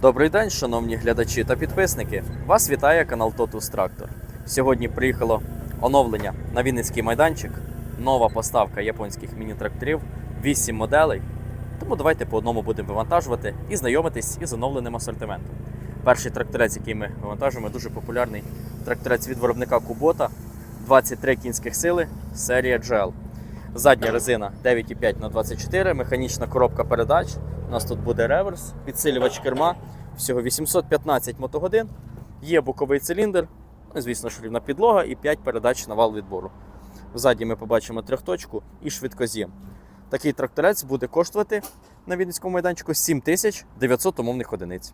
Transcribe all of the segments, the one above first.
Добрий день, шановні глядачі та підписники. Вас вітає канал Totus Tractor. Сьогодні приїхало оновлення на Вінницький майданчик. Нова поставка японських міні-тракторів, 8 моделей. Тому давайте по одному будемо вивантажувати і знайомитись із оновленим асортиментом. Перший тракторець, який ми вивантажуємо, дуже популярний тракторець від виробника Кубота 23 кінських сили, серія GL. Задня резина 9,5 на 24, механічна коробка передач. У нас тут буде реверс, підсилювач керма, всього 815 мотогодин. Є боковий циліндр, ну, звісно ж, рівна підлога і 5 передач на вал відбору. Ззаді ми побачимо трьохточку і швидкоз'єм. Такий тракторець буде коштувати на Вінницькому майданчику 7900 умовних одиниць.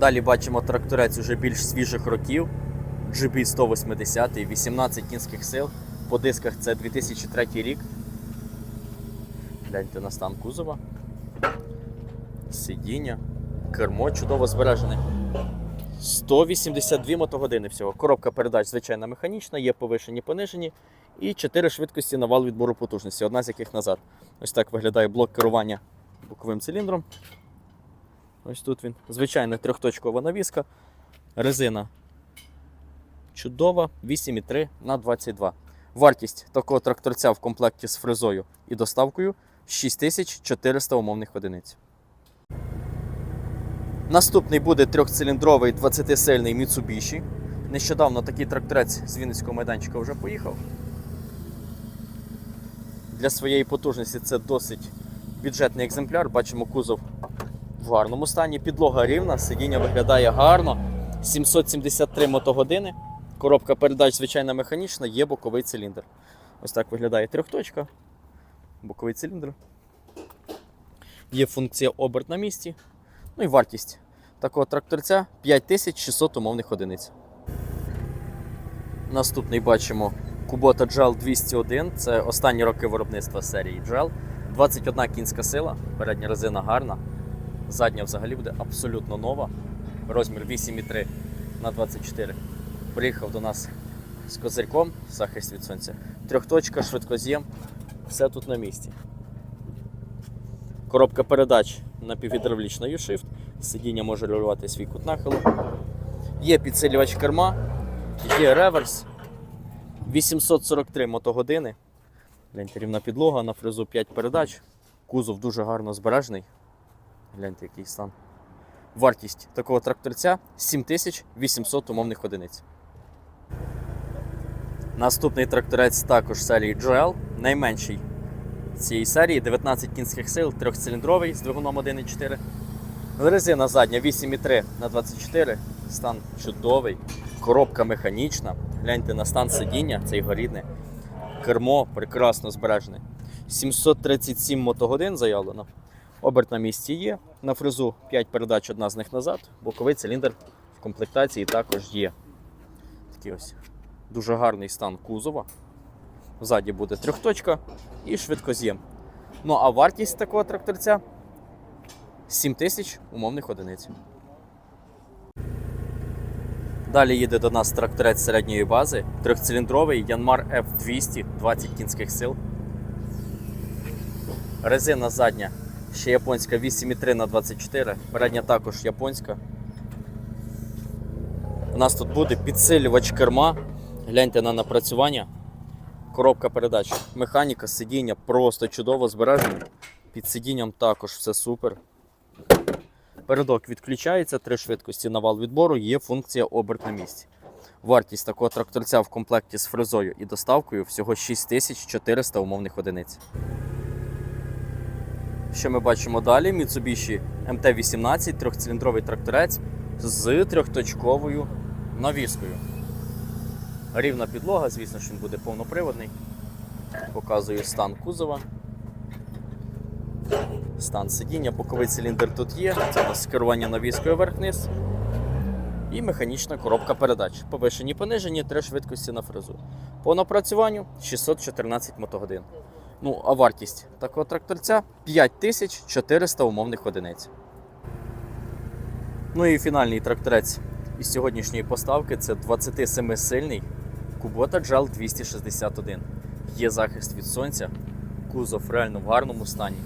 Далі бачимо тракторець уже більш свіжих років. GB 180, 18 кінських сил. По дисках це 2003 рік. Гляньте на стан кузова. Сидіння. Кермо чудово збережене. 182 мотогодини всього. Коробка передач звичайна механічна, є повишені, понижені. І 4 швидкості на вал відбору потужності, одна з яких назад. Ось так виглядає блок керування боковим циліндром. Ось тут він. Звичайна трьохточкова навіска. Резина чудова, 8,3 на 22. Вартість такого тракторця в комплекті з фрезою і доставкою 6400 умовних одиниць. Наступний буде трьохциліндровий 20-сильний Mitsubishi. Нещодавно такий тракторець з Вінницького майданчика вже поїхав. Для своєї потужності це досить бюджетний екземпляр. Бачимо кузов в гарному стані. Підлога рівна, сидіння виглядає гарно. 773 мотогодини. Коробка передач, звичайна механічна, є боковий циліндр. Ось так виглядає трьохточка. Боковий циліндр. Є функція оберт на місці. Ну і вартість такого тракторця 5600 умовних одиниць. Наступний бачимо Kubota GEL 201. Це останні роки виробництва серії GEL. 21 кінська сила, передня резина гарна. Задня взагалі буде абсолютно нова. Розмір 8,3 на 24. Приїхав до нас з козирьком, захист від сонця. Трьохточка, швидкоз'єм. Все тут на місці. Коробка передач напівгідравлічна U-Shift. Сидіння може регулювати свій кут нахилу. Є підсилювач керма, є реверс. 843 мотогодини. Гляньте, рівна підлога, на фрезу 5 передач. Кузов дуже гарно збережений. Гляньте, який стан. Вартість такого тракторця 7800 умовних одиниць. Наступний тракторець також серії GL, найменший цієї серії 19 кінських сил, трьохциліндровий з двигуном 1,4. Резина задня 8,3 на 24, стан чудовий, коробка механічна. Гляньте на стан сидіння, цей горідне. Кермо прекрасно збережене. 737 мотогодин заявлено. Оберт на місці є. На фрезу 5 передач, одна з них назад. Боковий циліндр в комплектації також є. Такий ось дуже гарний стан кузова. Ззаді буде трьохточка і швидкоз'єм. Ну а вартість такого тракторця 7 тисяч умовних одиниць. Далі їде до нас тракторець середньої бази, трьохциліндровий Yanmar F200 20 кінських сил. Резина задня ще японська 8,3 на 24, передня також японська. У нас тут буде підсилювач керма. Гляньте на напрацювання. Коробка передач. Механіка, сидіння просто чудово збережені. Під сидінням також все супер. Передок відключається, три швидкості на вал відбору, є функція оберт на місці. Вартість такого тракторця в комплекті з фрезою і доставкою всього 6400 умовних одиниць. Що ми бачимо далі? Mitsubishi MT-18, трьохциліндровий тракторець з трьохточковою навіскою. Рівна підлога, звісно, що він буде повноприводний. Показую стан кузова. Стан сидіння, боковий циліндр тут є. Це у нас керування навіскою вверх-вниз. І механічна коробка передач. Повишені, понижені, три швидкості на фрезу. По напрацюванню 614 мотогодин. Ну, а вартість такого тракторця 5400 умовних одиниць. Ну і фінальний тракторець із сьогоднішньої поставки це 27-сильний Kubota GL 261. Є захист від сонця, кузов реально в гарному стані.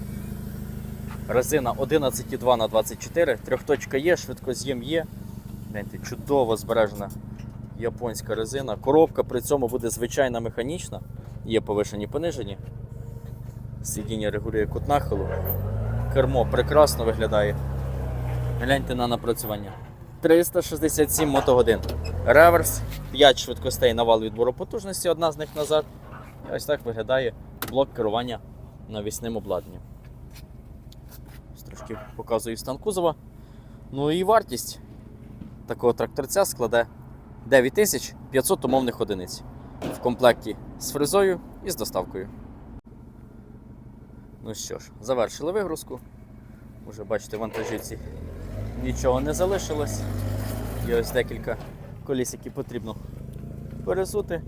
Резина 11,2 на 24, трьохточка є, швидкоз'єм є. Гляньте, чудово збережена японська резина. Коробка при цьому буде звичайна механічна, є повишені понижені. Сидіння регулює кут нахилу. Кермо прекрасно виглядає. Гляньте на напрацювання. 367 мотогодин. Реверс, 5 швидкостей на вал відбору потужності, одна з них назад. І ось так виглядає блок керування навісним обладнанням. Трошки показую стан кузова. Ну і вартість такого тракторця складе 9500 умовних одиниць в комплекті з фрезою і з доставкою. Ну що ж, завершили вигрузку. Уже бачите, вантажівці нічого не залишилось. Є ось декілька коліс, які потрібно пересути.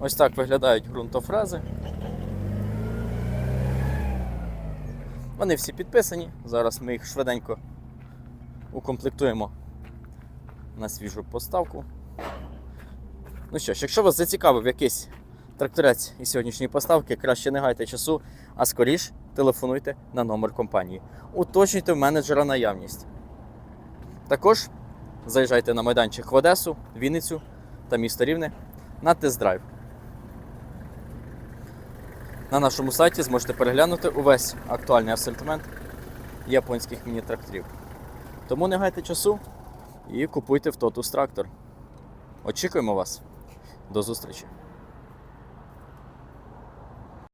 Ось так виглядають ґрунтофрези. Вони всі підписані. Зараз ми їх швиденько укомплектуємо на свіжу поставку. Ну що ж, якщо вас зацікавив якийсь тракторець із сьогоднішньої поставки, краще не гайте часу, а скоріш телефонуйте на номер компанії. Уточнюйте в менеджера наявність. Також заїжджайте на майданчик в Одесу, Вінницю та місто Рівне на тест-драйв. На нашому сайті зможете переглянути увесь актуальний асортимент японських міні-тракторів. Тому не гайте часу і купуйте в Totus трактор. Очікуємо вас. До зустрічі!